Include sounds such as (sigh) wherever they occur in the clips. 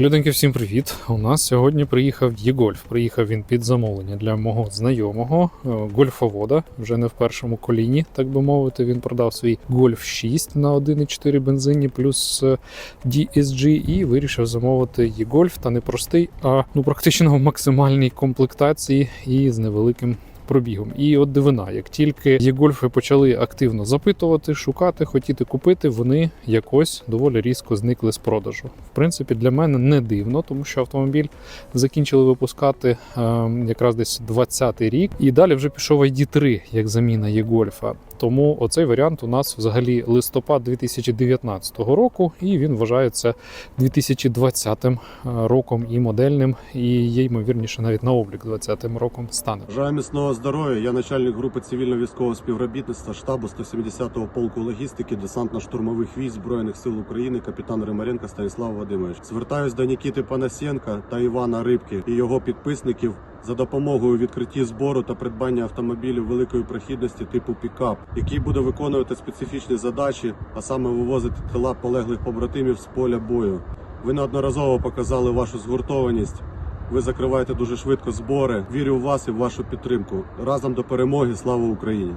Люденьки, всім привіт! У нас сьогодні приїхав Є-Гольф. Приїхав він під замовлення для мого знайомого е, гольфовода, вже не в першому коліні, так би мовити. Він продав свій Гольф 6 на 1,4 бензині плюс е, DSG і вирішив замовити Є-Гольф та не простий, а ну практично в максимальній комплектації і з невеликим пробігом. І от дивина, як тільки є-гольфи почали активно запитувати, шукати, хотіти купити, вони якось доволі різко зникли з продажу. В принципі, для мене не дивно, тому що автомобіль закінчили випускати е, якраз десь 20-й рік, і далі вже пішов ID3 як заміна є-гольфа. Тому оцей варіант у нас взагалі листопад 2019 року, і він вважається 2020 роком і модельним, і є ймовірніше навіть на облік 2020 роком стане. Бажаю міцного здоров'я. Я начальник групи цивільно-військового співробітництва штабу 170-го полку логістики десантно-штурмових військ збройних сил України, капітан Римаренко Станіслав Вадимович. Звертаюсь до Нікіти Панасенка та Івана Рибки і його підписників за допомогою відкритті збору та придбання автомобілів великої прохідності типу пікап, який буде виконувати специфічні задачі, а саме вивозити тіла полеглих побратимів з поля бою. Ви неодноразово показали вашу згуртованість. Ви закриваєте дуже швидко збори. Вірю в вас і в вашу підтримку. Разом до перемоги. Слава Україні!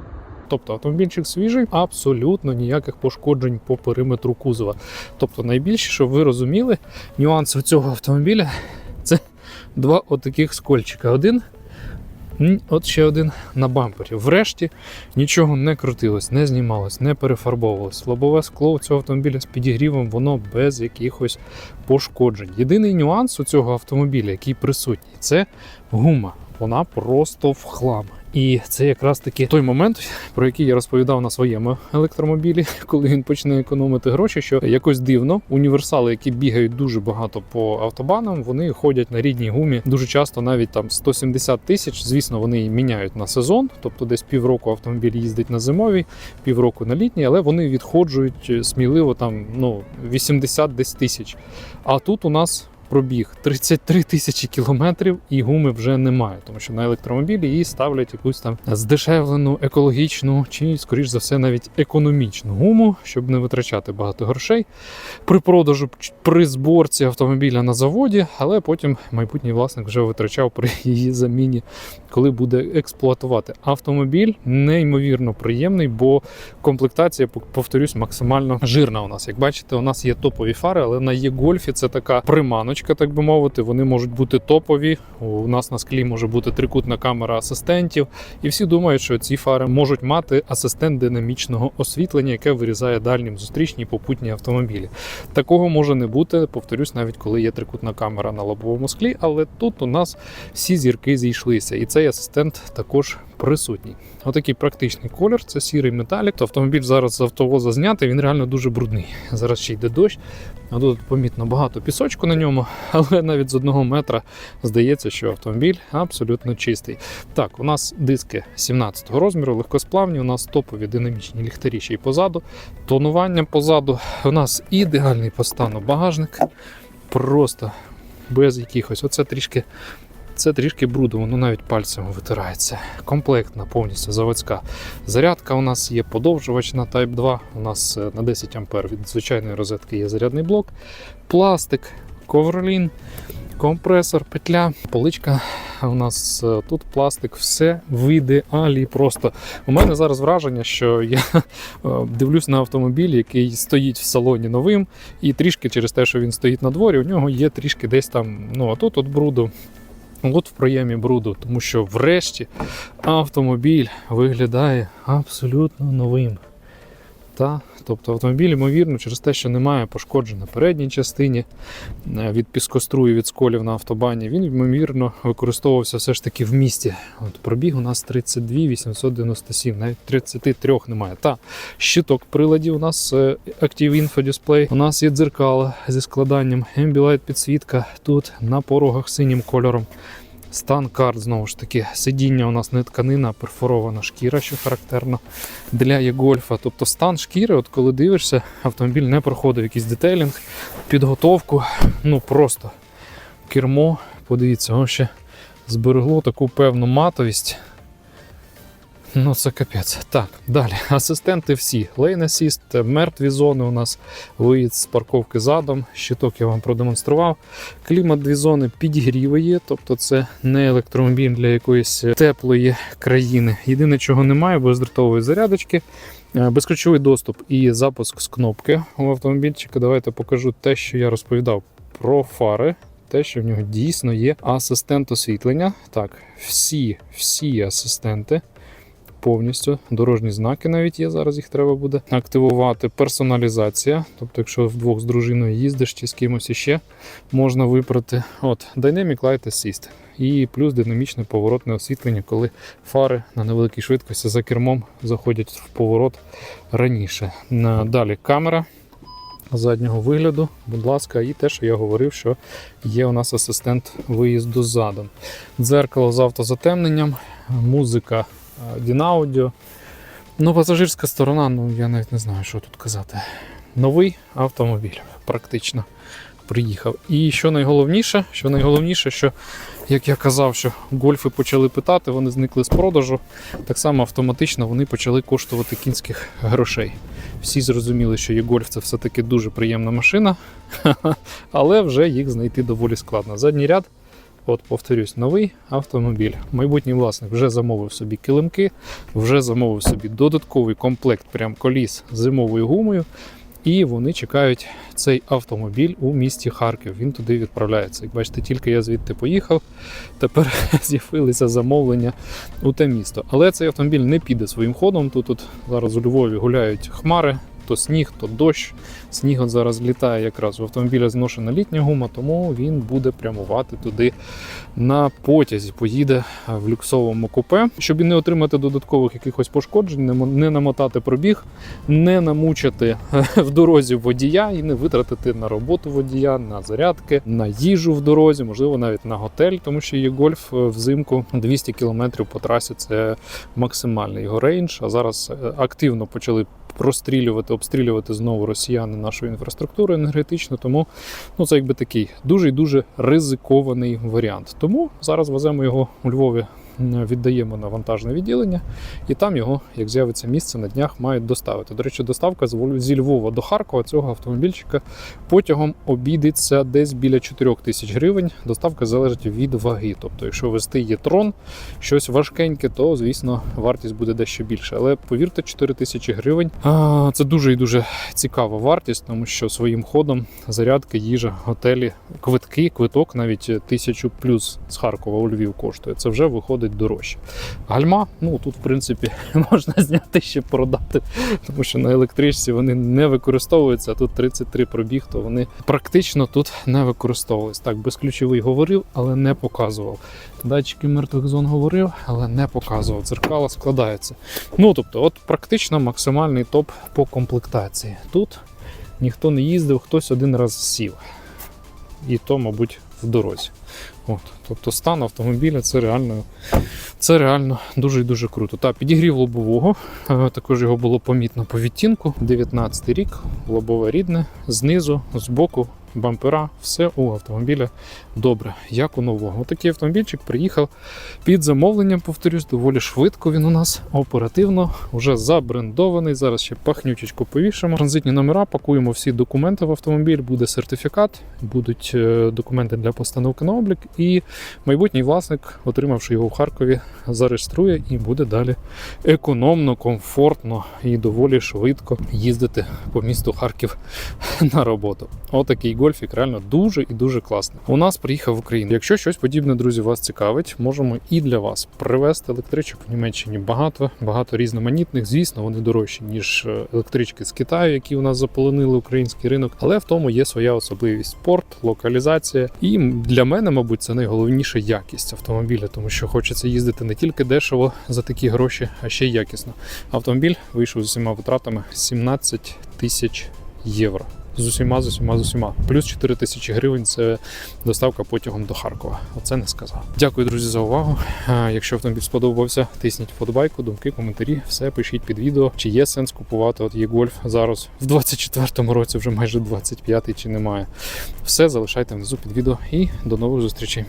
Тобто автомобільчик свіжий, абсолютно ніяких пошкоджень по периметру кузова. Тобто, найбільше, щоб ви розуміли, нюанси цього автомобіля це два отаких скольчика. Один, от ще один на бампері. Врешті нічого не крутилось, не знімалось, не перефарбовувалось. Лобове скло у цього автомобіля з підігрівом, воно без якихось пошкоджень. Єдиний нюанс у цього автомобіля, який присутній, це гума. Вона просто в хлам. І це якраз таки той момент, (laughs) про який я розповідав на своєму електромобілі, (laughs) коли він почне економити гроші. Що якось дивно, універсали, які бігають дуже багато по автобанам, вони ходять на рідній гумі. Дуже часто навіть там 170 тисяч. Звісно, вони міняють на сезон, тобто десь півроку автомобіль їздить на зимовій, півроку на літній, але вони відходжують сміливо там ну 80 десь тисяч. А тут у нас пробіг 33 тисячі кілометрів, і гуми вже немає, тому що на електромобілі її ставлять якусь там здешевлену, екологічну чи, скоріш за все, навіть економічну гуму, щоб не витрачати багато грошей при продажу, при зборці автомобіля на заводі, але потім майбутній власник вже витрачав при її заміні, коли буде експлуатувати. Автомобіль неймовірно приємний, бо комплектація, повторюсь, максимально жирна у нас. Як бачите, у нас є топові фари, але на є-гольфі це така приманочка, так би мовити. Вони можуть бути топові. У нас на склі може бути трикутна камера асистентів. І всі думають, що ці фари можуть мати асистент динамічного освітлення, яке вирізає дальнім зустрічні попутні автомобілі. Такого може не бути, повторюсь, навіть коли є трикутна камера на лобовому склі, але тут у нас всі зірки зійшлися, і цей асистент також присутній. Отакий практичний колір, це сірий металік. То автомобіль зараз з автовоза знятий, він реально дуже брудний. Зараз ще йде дощ. А тут помітно багато пісочку на ньому, (laughs) але навіть з одного метра здається, що автомобіль абсолютно чистий. Так, у нас диски 17 розміру, легкосплавні, у нас топові динамічні ліхтарі ще й позаду. Тонування позаду. У нас ідеальний по багажник. Просто без якихось. Оце трішки. Це трішки бруду, воно навіть пальцем витирається. Комплектна повністю заводська. Зарядка у нас є подовжувач на Type 2. У нас е, на 10 А від звичайної розетки є зарядний блок, пластик, ковролін, компресор, петля, поличка. У нас е, тут пластик, все в ідеалі. Просто у мене зараз враження, що я (laughs) е, дивлюсь на автомобіль, який стоїть в салоні новим, і трішки через те, що він стоїть на дворі, у нього є трішки десь там. Ну а тут от бруду. От в проємі бруду, тому що врешті автомобіль виглядає абсолютно новим. Та, тобто автомобіль, ймовірно, через те, що немає пошкоджень на передній частині е, від піскострую від сколів на автобані, він, ймовірно, використовувався все ж таки в місті. От пробіг у нас 32 897, навіть 33 немає. Та щиток приладів у нас е, Active Info Display. У нас є дзеркала зі складанням, Ambilight підсвітка тут на порогах синім кольором. Стан карт, знову ж таки, сидіння у нас не тканина, а перфорована шкіра, що характерно для є-гольфа. Тобто стан шкіри, от коли дивишся, автомобіль не проходив якийсь детейлінг, підготовку. Ну просто кермо, подивіться, воно ще зберегло таку певну матовість. Ну, це капець. Так, далі. Асистенти всі. Lane Assist, мертві зони у нас, виїзд з парковки задом, щиток я вам продемонстрував. Клімат дві зони підігріви тобто це не електромобіль для якоїсь теплої країни. Єдине, чого немає, бездротової зарядочки. Е, Безключовий доступ і запуск з кнопки у автомобільчика. Давайте покажу те, що я розповідав про фари. Те, що в нього дійсно є асистент освітлення. Так, всі, всі асистенти повністю. Дорожні знаки навіть є. Зараз їх треба буде активувати. Персоналізація. Тобто, якщо вдвох з дружиною їздиш чи з кимось іще, можна вибрати. От, Dynamic Light Assist. І плюс динамічне поворотне освітлення, коли фари на невеликій швидкості за кермом заходять в поворот раніше. Далі камера заднього вигляду, будь ласка, і те, що я говорив, що є у нас асистент виїзду задом. Дзеркало з автозатемненням, музика Дінаудіо. Ну, пасажирська сторона, ну я навіть не знаю, що тут казати. Новий автомобіль, практично приїхав. І що найголовніше, що найголовніше, що як я казав, що гольфи почали питати, вони зникли з продажу. Так само автоматично вони почали коштувати кінських грошей. Всі зрозуміли, що є гольф це все-таки дуже приємна машина, (laughs) але вже їх знайти доволі складно. Задній ряд, от повторюсь, новий автомобіль. Майбутній власник вже замовив собі килимки, вже замовив собі додатковий комплект прям коліс зимовою гумою. І вони чекають цей автомобіль у місті Харків. Він туди відправляється. Як бачите, тільки я звідти поїхав. Тепер (laughs) з'явилися замовлення у те місто. Але цей автомобіль не піде своїм ходом. Тут, тут зараз у Львові гуляють хмари, то сніг, то дощ. Сніг от зараз літає якраз в автомобіля зношена літня гума, тому він буде прямувати туди на потязі. Поїде в люксовому купе, щоб і не отримати додаткових якихось пошкоджень, не намотати пробіг, не намучити (laughs) в дорозі водія і не витратити на роботу водія, на зарядки, на їжу в дорозі, можливо, навіть на готель, тому що є гольф е, взимку 200 км по трасі. Це максимальний його рейндж. А зараз е, активно почали прострілювати, обстрілювати знову росіяни нашу інфраструктуру енергетичну. Тому ну це якби такий дуже дуже ризикований варіант. Тому зараз веземо його у Львові. М, Віддаємо на вантажне відділення, і там його, як з'явиться місце, на днях мають доставити. До речі, доставка зі Львова до Харкова цього автомобільчика потягом обійдеться десь біля 4 тисяч гривень. Доставка залежить від ваги. Тобто, якщо вести є трон, щось важкеньке, то звісно вартість буде дещо більше. Але повірте, 4 тисячі гривень а, це дуже і дуже цікава вартість, тому що своїм ходом зарядки, їжа, готелі, квитки, квиток навіть тисячу плюс з Харкова у Львів коштує. Це вже виходить дорожче. Гальма, ну тут в принципі (laughs) можна зняти ще продати, тому що на електричці вони не використовуються. а Тут 33 пробіг, то вони практично тут не використовуються. Так, безключовий говорив, але не показував. Датчики мертвих зон говорив, але не показував. Дзеркала складаються. Ну тобто, от практично максимальний топ по комплектації. Тут ніхто не їздив, хтось один раз сів. І то, мабуть, в дорозі. От, тобто стан автомобіля це реально, це реально дуже і дуже круто. Та підігрів лобового. е, Також його було помітно по відтінку. 19 рік, лобове рідне, знизу, збоку, бампера, все у автомобіля добре, як у нового. Отакий автомобільчик приїхав під замовленням, повторюсь, доволі швидко він у нас оперативно, вже забрендований. Зараз ще пахнючечку повішимо. Транзитні номера, пакуємо всі документи в автомобіль, буде сертифікат, будуть е, документи для постановки на облік. І майбутній власник, отримавши його в Харкові, зареєструє і буде далі економно, комфортно і доволі швидко їздити по місту Харків на роботу. Отакий гольфік реально дуже і дуже класний. У нас приїхав в Україну. Якщо щось подібне, друзі, вас цікавить, можемо і для вас привезти електричок в Німеччині. Багато, багато різноманітних. Звісно, вони дорожчі ніж е, електрички з Китаю, які у нас заполонили український ринок. Але в тому є своя особливість: спорт, локалізація. І для мене, мабуть, це найголовніше якість автомобіля, тому що хочеться їздити не тільки дешево за такі гроші, а ще й якісно. Автомобіль вийшов з усіма витратами 17 тисяч євро. З усіма, з усіма, з усіма. Плюс 4 тисячі гривень це доставка потягом до Харкова. Оце не сказав. Дякую, друзі, за увагу. Якщо автомобіль сподобався, тисніть вподобайку, думки, коментарі, все пишіть під відео. Чи є сенс купувати от є гольф зараз в 24-му році, вже майже 25-й, чи немає. Все залишайте внизу під відео і до нових зустрічей.